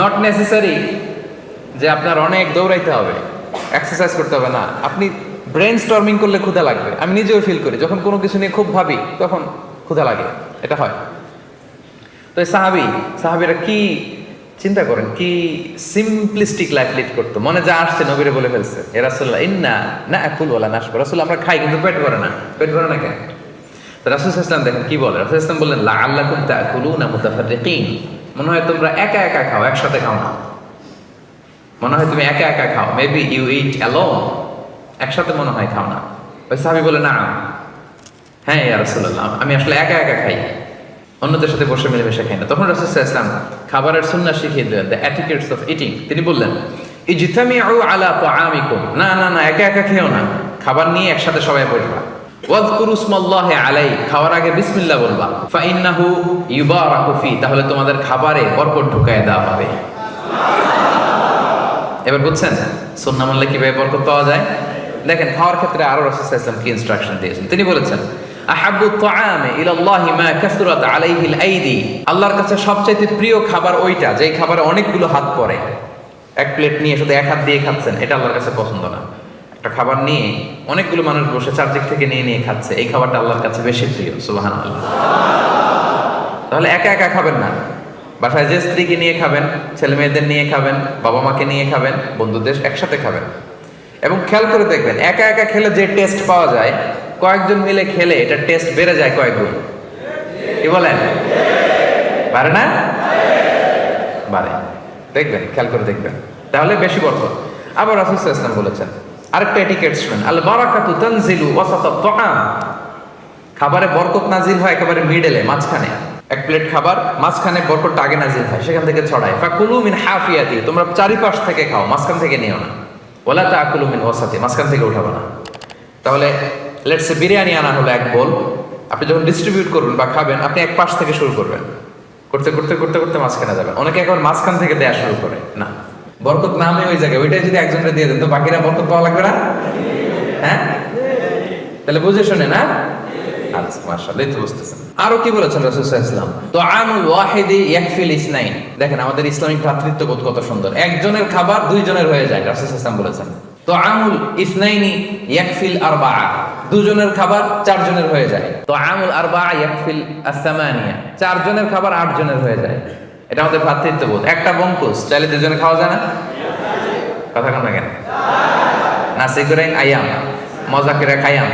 Not necessary যে আপনার অনেক দৌড়াইতে হবে এক্সারসাইজ করতে হবে না। আপনি ব্রেন স্টর্মিং করলে ক্ষুধা লাগবে। আমি নিজেও ফিল করি, যখন কোনো কিছু নিয়ে খুব ভাবি, তখন ক্ষুধা লাগে। এটা হয়। তো এই সাহাবি, সাহাবিরা কি চিন্তা করেন? কি সিম্পলিস্টিক লাইফ লিড করতো? মনে যা আসছে নবীরে বলে ফেলছে, এ রাসুল্লাহ ইন্না না একুল ওলা নাশ রাসুল আমরা খাই, কিন্তু পেট ভরে না। পেট ভরে না কেন? রাসুল ইসলাম দেখেন, কি বলে? রাসুল ইসলাম বললেন লা আল্লাহ কুমতা কুলু না মুতাফারিকিন মনে হয় তোমরা একা একা খাও, একসাথে খাও না। মনে হয় তুমি একা একা খাও। মেবি ইউ ইট অ্যালোন একসাথে মনে হয় খাও না। ওই সাহাবি বলে না হ্যাঁ ইয়া রাসূলুল্লাহ, আমি আসলে একা একা খাই। অন্যদের সাথে বসে মিলেমিশে খাই না। তখন রাসূল ওয়াসাল্লাম খাবারের সুন্নাহ শিখিয়ে দিলেন দ্য অ্যাটিকেটস অফ ইটিং তিনি বললেন, ইজতামিউ আলা তাআমিকুম। না না না, একা একা খেও না। খাবার নিয়ে একসাথে সবাই বসবা। তাহলে তোমাদের খাবারে বরকত ঢুকায় দেওয়া হবে। এবার বুঝছেন? সুন্না মানলে কীভাবে বরকত পাওয়া যায়? দেখেন, খাওয়ার ক্ষেত্রে আরও ইসলাম কি ইনস্ট্রাকশন দিয়েছেন? তিনি বলেছেন প্রিয় খাবার ওইটা খাবারে অনেকগুলো হাত পড়ে। এক প্লেট নিয়ে শুধু এক হাত দিয়ে খাচ্ছেন, এটা আল্লাহর কাছে পছন্দ না। একটা খাবার নিয়ে অনেকগুলো মানুষ বসে চারদিক থেকে নিয়ে নিয়ে খাচ্ছে। এই খাবারটা আল্লাহর কাছে বেশি প্রিয়, সুবহানাল্লাহ। তাহলে একা একা খাবেন না। বাসায় যে স্ত্রীকে নিয়ে খাবেন, ছেলে মেয়েদের নিয়ে খাবেন, বাবা মাকে নিয়ে খাবেন, বন্ধুদের একসাথে খাবেন। এবং খেয়াল করে দেখবেন, একা একা খেলে যে টেস্ট পাওয়া যায়, কয়েকজন মিলে খেলে এটা টেস্ট বেড়ে যায় কয়েক গুণ কি বলেন? পারে না? বাড়ে দেখবেন, খেয়াল করে দেখবেন। তাহলে বেশি বরকত। আবার রাসূল ওয়াসাল্লাম বলেছেন আরেকটা এটিকেট শুনেন। আল বারাকাতু তানজিলু ওয়াসাতাত খাবারে বরকত নাজিল হয় একেবারে মিডলে মাঝখানে। এক প্লেট খাবার, মাঝখানে বরকত আগে নাজিল হয়, সেখান থেকে ছড়ায়। ফাকুলু মিন হাফিয়াতি, তোমরা চারিপাশ থেকে খাও, মাঝখান থেকে নিও না। ওলা তা আকুলু মিন ওয়াসাতি, মাঝখান থেকে উঠাবো না। তাহলে লেটসে বিরিয়ানি আনা হলো এক বোল আপনি যখন ডিস্ট্রিবিউট করবেন বা খাবেন, আপনি এক পাশ থেকে শুরু করবেন। করতে করতে করতে করতে মাঝখানে যাবেন। অনেকে এখন মাঝখান থেকে দেয়া শুরু করে। না। বরকত নামে ওই জায়গায়, ওইটাই যদি একজনকে দিয়ে দেন, তো বাকিরা বরকত পাওয়া লাগবে না? হ্যাঁ? তাহলে বুঝে শুনে না? আচ্ছা আরও কি বলেছেন রাসূল সাল্লাল্লাহু আলাইহি ওয়াসাল্লাম? তো ইসনাইন। দেখেন, আমাদের ইসলামিক ভ্রাতৃত্ববোধ কত সুন্দর। একজনের খাবার দুইজনের হয়ে যায়, রাসূল সাল্লাল্লাহু আলাইহি ওয়াসাল্লাম বলেছেন। তো আমুল ইসনাইনি ইয়াকফিল আরবা দুজনের খাবার চারজনের হয়ে যায়। তো আমুল আরবা ইয়াকফিল আসামানিয়া চারজনের খাবার আটজনের হয়ে যায়। এটা আমাদের ভ্রাতৃত্ববোধ একটা বঙ্কুস চাইলে দুজনে খাওয়া যায় না? কথা কন না কেন? নাসি গোরেং আয়াম, মজা করে খাইয়াম।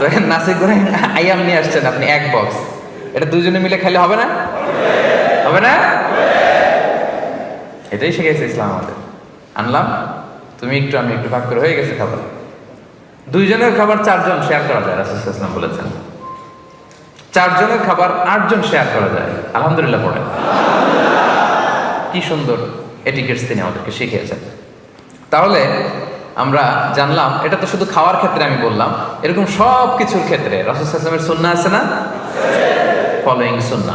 তো নাসি গোরেং আয়াম নিয়ে আসছেন আপনি, এক বক্স এটা দুজনে মিলে খাইলে হবে না? হবে না? এটাই শিখেছে ইসলাম আমাদের। আনলাম, তুমি একটু, আমি একটু ভাগ করে হয়ে গেছে খাবার। দুইজনের খাবার চারজন শেয়ার করা যায়, রাসুল ইসলাম বলেছেন। চারজনের খাবার আটজন শেয়ার করা যায়। আলহামদুলিল্লাহ পড়ে। কি সুন্দর এটিকেটস তিনি আমাদেরকে শিখিয়েছেন। তাহলে আমরা জানলাম, এটা তো শুধু খাওয়ার ক্ষেত্রে আমি বললাম, এরকম সব কিছুর ক্ষেত্রে রাসুলের সুন্না আছে না? ফলোয়িং সুন্না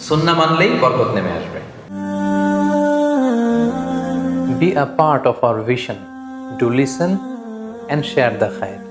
সুন্না মানলেই বরকত নেমে আসবে। Be a part of our vision Do listen and share the khair.